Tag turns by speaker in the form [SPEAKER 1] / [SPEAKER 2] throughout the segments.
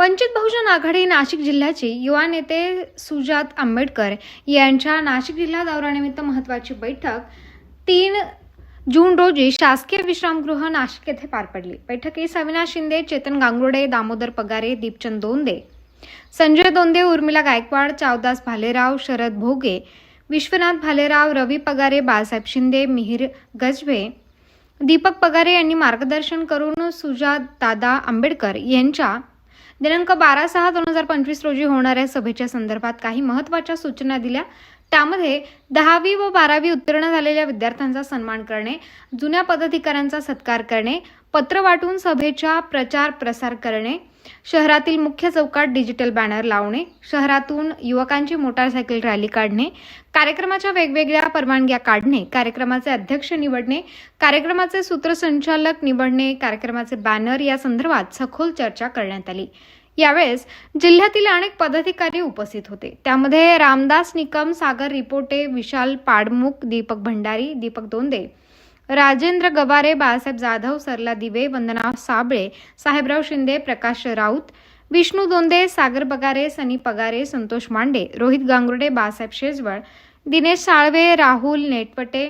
[SPEAKER 1] वंचित बहुजन आघाडी नाशिक जिल्ह्याचे युवा नेते सुजात आंबेडकर यांच्या नाशिक जिल्हा दौऱ्यानिमित्त महत्त्वाची बैठक. तीन जून रोजी शासकीय विश्रामगृह नाशिक येथे पार पडली. बैठकीस अविनाश शिंदे चेतन गांगुर्डे दामोदर पगारे दीपचंद दोंदे संजय दोंदे उर्मिला गायकवाड चावदास भालेराव शरद भोगे विश्वनाथ भालेराव रवी पगारे बाळासाहेब शिंदे मिहिर गजबे दीपक पगारे यांनी मार्गदर्शन करून सुजात दादा आंबेडकर यांच्या दिनांक बारा सहा दोन हजार पंचवीस रोजी होणाऱ्या सभेच्या संदर्भात काही महत्त्वाच्या सूचना दिल्या. त्यामध्ये दहावी व बारावी उत्तीर्ण झालेल्या विद्यार्थ्यांचा सन्मान करणे जुन्या पदाधिकाऱ्यांचा सत्कार करणे पत्र वाटून सभेच्या प्रचार प्रसार करणे शहरातील मुख्य चौकात डिजिटल बॅनर लावणे शहरातून युवकांची मोटारसायकल रॅली काढणे कार्यक्रमाच्या वेगवेगळ्या परवानग्या काढणे कार्यक्रमाचे अध्यक्ष निवडणे कार्यक्रमाचे सूत्रसंचालक निवडणे कार्यक्रमाचे बॅनर या संदर्भात सखोल चर्चा करण्यात आली. यावेळेस जिल्ह्यातील अनेक पदाधिकारी उपस्थित होते. त्यामध्ये रामदास निकम सागर रिपोटे विशाल पाडमुख दीपक भंडारी दीपक दोंदे राजेंद्र गवारे बाळासाहेब जाधव सरला दिवे वंदना साबळे साहेबराव शिंदे प्रकाश राऊत विष्णू दोंदे सागर पगारे सनी पगारे संतोष मांडे रोहित गांगुर्डे बाळासाहेब शेजवळ दिनेश साळवे राहुल नेटपटे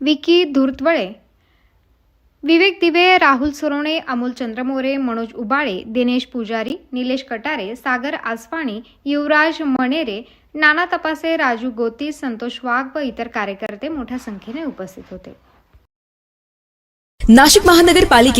[SPEAKER 1] विकी धुर्तवळे विवेक दिवे राहुल सुरोणे अमोल चंद्रमोरे मनोज उबाळे दिनेश पुजारी निलेश कटारे सागर आसवाणी युवराज मणेरे नाना तपासे राजू गोती संतोष वाघ व इतर कार्यकर्ते मोठ्या संख्येने उपस्थित होते.
[SPEAKER 2] नाशिक महानगरपालिके